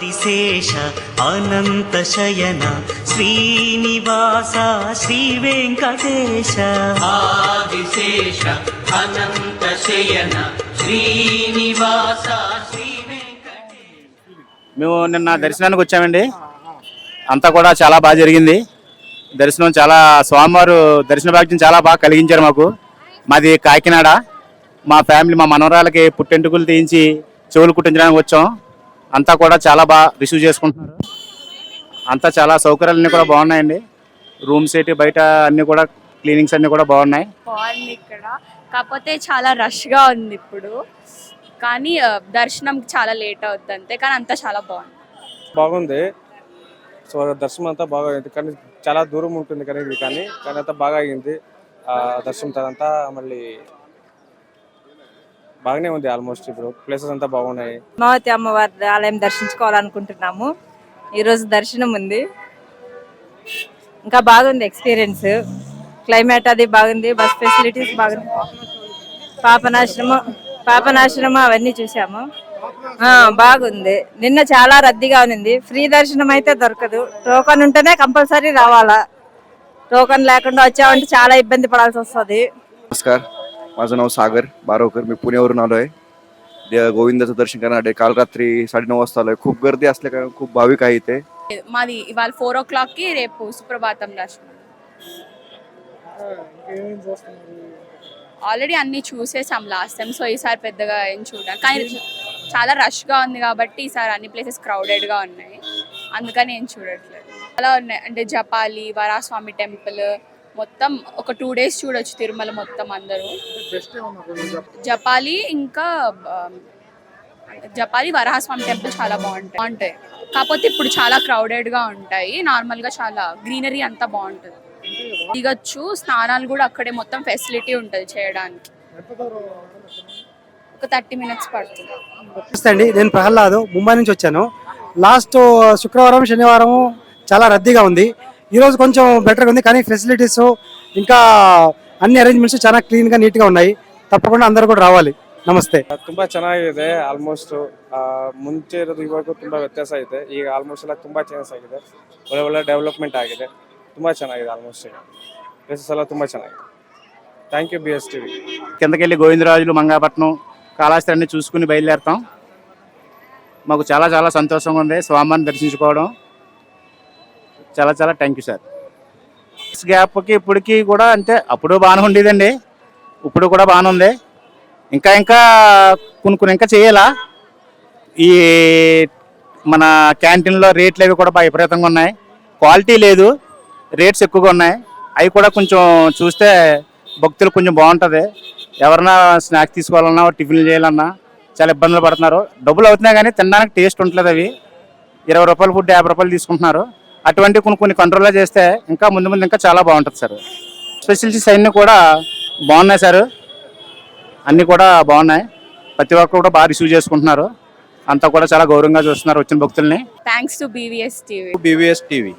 ఆదిశేష అనంత శయన శ్రీనివాస శ్రీ వెంకటేశ ఆదిశేష అనంత శయన శ్రీనివాస శ్రీ వెంకటేశ మేము నిన్న దర్శనానికి వచ్చామండి. అంతా కూడా చాలా బాగా జరిగింది. దర్శనం చాలా స్వామివారు దర్శన భాగ్యం చాలా బాగా కలిగించారు మాకు. మాది కాకినాడ. మా ఫ్యామిలీ మా మనవరాలకి పుట్టెంటుకులు తీయించి చెవులు కుట్టించడానికి వచ్చాం. అంతా కూడా చాలా బాగా రిసీవ్ చేసుకుంటున్నారు. అంతా చాలా సౌకర్యాలన్నీ కూడా బాగున్నాయండి. రూమ్స్ ఏంటి బయట అన్నీ కూడా క్లీనింగ్స్ అన్నీ కూడా బాగున్నాయి. బాగుంది ఇక్కడ. కాకపోతే చాలా రష్గా ఉంది ఇప్పుడు. కానీ దర్శనం చాలా లేట్ అవుతుంది అంతే కానీ అంతా చాలా బాగుంది. బాగుంది. సో దర్శనం అంతా బాగా అయింది. కానీ చాలా దూరం ఉంటుంది కానీ ఇది కానీ కానీ అంతా బాగా అయింది. దర్శనం తర్వాత మళ్ళీ బాగానే ఉంది ఆల్మోస్ట్ ఇప్పుడు. ప్లేసెస్ అంతా బాగున్నాయి. మావతి అమ్మవారి ఆలయం దర్శించుకోవాలనుకుంటున్నాము. ఈ రోజు దర్శనం ఉంది. ఇంకా బాగుంది ఎక్స్పీరియన్స్ క్లైమేట్ అది బాగుంది బస్ ఫెసిలిటీస్ బాగుంది. పాపనాశ్రమం పాపనాశ్రమం అవన్నీ చూసాము. బాగుంది. నిన్న చాలా రద్దీగా ఉంది ఫ్రీ దర్శనం అయితే దొరకదు. టోకన్ ఉంటేనే కంపల్సరీ రావాలా. టోకన్ లేకుండా వచ్చామంటే చాలా ఇబ్బంది పడాల్సి వస్తుంది. నమస్కారం. माझं नाव सागर बारोकर मी पुण्यावरून आलो आहे दे- गोविंदाचं दर्शन करण्यासाठी काल रात्री साडेनऊ वाजता आलोय खूप गर्दी असल्या कारण खूप भाविक आहे इथे మాది ఇవాళ ఫోర్ ఓ క్లాక్కి రేపు సుప్రభాతం దర్శనం ఆల్రెడీ అన్ని చూసేసాం లాస్ట్ టైం సో ఈసారి పెద్దగా ఏం చూడాలి కానీ చాలా రష్గా ఉంది కాబట్టి ఈసారి అన్ని ప్లేసెస్ క్రౌడెడ్గా ఉన్నాయి అందుకని ఏం చూడట్లేదు చాలా ఉన్నాయి అంటే జపాలి వరాస్వామి టెంపుల్ మొత్తం ఒక టూ డేస్ చూడొచ్చు తిరుమల మొత్తం అందరూ. జపాలి ఇంకా జపాలి వరాహస్వామి టెంపుల్ చాలా బాగుంటాయి. బాగుంటాయి. కాకపోతే ఇప్పుడు చాలా క్రౌడెడ్గా ఉంటాయి. నార్మల్గా చాలా గ్రీనరీ అంతా బాగుంటుంది. దిగొచ్చు. స్నానాలు కూడా అక్కడే మొత్తం ఫెసిలిటీ ఉంటుంది చేయడానికి. ఒక థర్టీ మినిట్స్ పడుతుంది. నమస్తే అండి. నేను ప్రహ్లాద్. ముంబై నుంచి వచ్చాను. లాస్ట్ శుక్రవారం శనివారం చాలా రద్దీగా ఉంది. ఈరోజు కొంచెం బెటర్గా ఉంది కానీ ఫెసిలిటీస్ ఇంకా అన్ని అరేంజ్మెంట్స్ చాలా క్లీన్గా నీట్గా ఉన్నాయి తప్పకుండా అందరూ కూడా రావాలి ನಮಸ್ತೆ ತುಂಬಾ ಚೆನ್ನಾಗಿದೆ ಆಲ್ಮೋಸ್ಟ್ ಮುಂಚೆ ಇರೋದು ಇವಾಗ ತುಂಬಾ ವ್ಯತ್ಯಾಸ ಇದೆ ಈಗ ಆಲ್ಮೋಸ್ಟ್ ಎಲ್ಲ ತುಂಬಾ ಚೇಂಜಸ್ ಆಗಿದೆ ಒಳ್ಳೆ ಒಳ್ಳೆ ಡೆವಲಪ್ಮೆಂಟ್ ಆಗಿದೆ ತುಂಬಾ ಚೆನ್ನಾಗಿದೆ ಆಲ್ಮೋಸ್ಟ್ ಈಗ ಪ್ಲೇಸಸ್ ಎಲ್ಲ ತುಂಬಾ ಚೆನ್ನಾಗಿದೆ thank you B S TV కిందకెళ్ళి Govindarajulu Mangapatnam Kalahasti అన్ని చూసుకుని బయలుదేరుతాం మాకు చాలా చాలా సంతోషంగా ఉంది స్వామిని దర్శించుకోవడం చాలా చాలా థ్యాంక్ యూ సార్ గ్యాప్కి ఇప్పటికి కూడా అంటే అప్పుడు బాగానే ఉండేదండి. ఇప్పుడు కూడా బాగానే ఉంది. ఇంకా ఇంకా కొన్ని కొన్ని ఇంకా చేయాలా? ఈ మన క్యాంటీన్లో రేట్లు అవి కూడా బాగా విపరీతంగా ఉన్నాయి. క్వాలిటీ లేదు. రేట్స్ ఎక్కువగా ఉన్నాయి. అవి కూడా కొంచెం చూస్తే భక్తులు కొంచెం బాగుంటుంది. ఎవరన్నా స్నాక్స్ తీసుకోవాలన్నా టిఫిన్లు చేయాలన్నా చాలా ఇబ్బందులు పడుతున్నారు. డబ్బులు అవుతున్నాయి కానీ తినడానికి టేస్ట్ ఉండలేదు అవి. ఇరవై రూపాయల ఫుడ్ యాభై రూపాయలు తీసుకుంటున్నారు. అటువంటి కొన్ని కొన్ని కంట్రోల్లో చేస్తే ఇంకా ముందు ముందు ఇంకా చాలా బాగుంటుంది సార్. స్పెషలిటీస్ అన్నీ కూడా బాగున్నాయి సార్. అన్నీ కూడా బాగున్నాయి. ప్రతి ఒక్కరు కూడా బాగా రిసీవ్ చేసుకుంటున్నారు. అంతా కూడా చాలా గౌరవంగా చూస్తున్నారు వచ్చిన భక్తుల్ని. Thanks to BVS TV BVS TV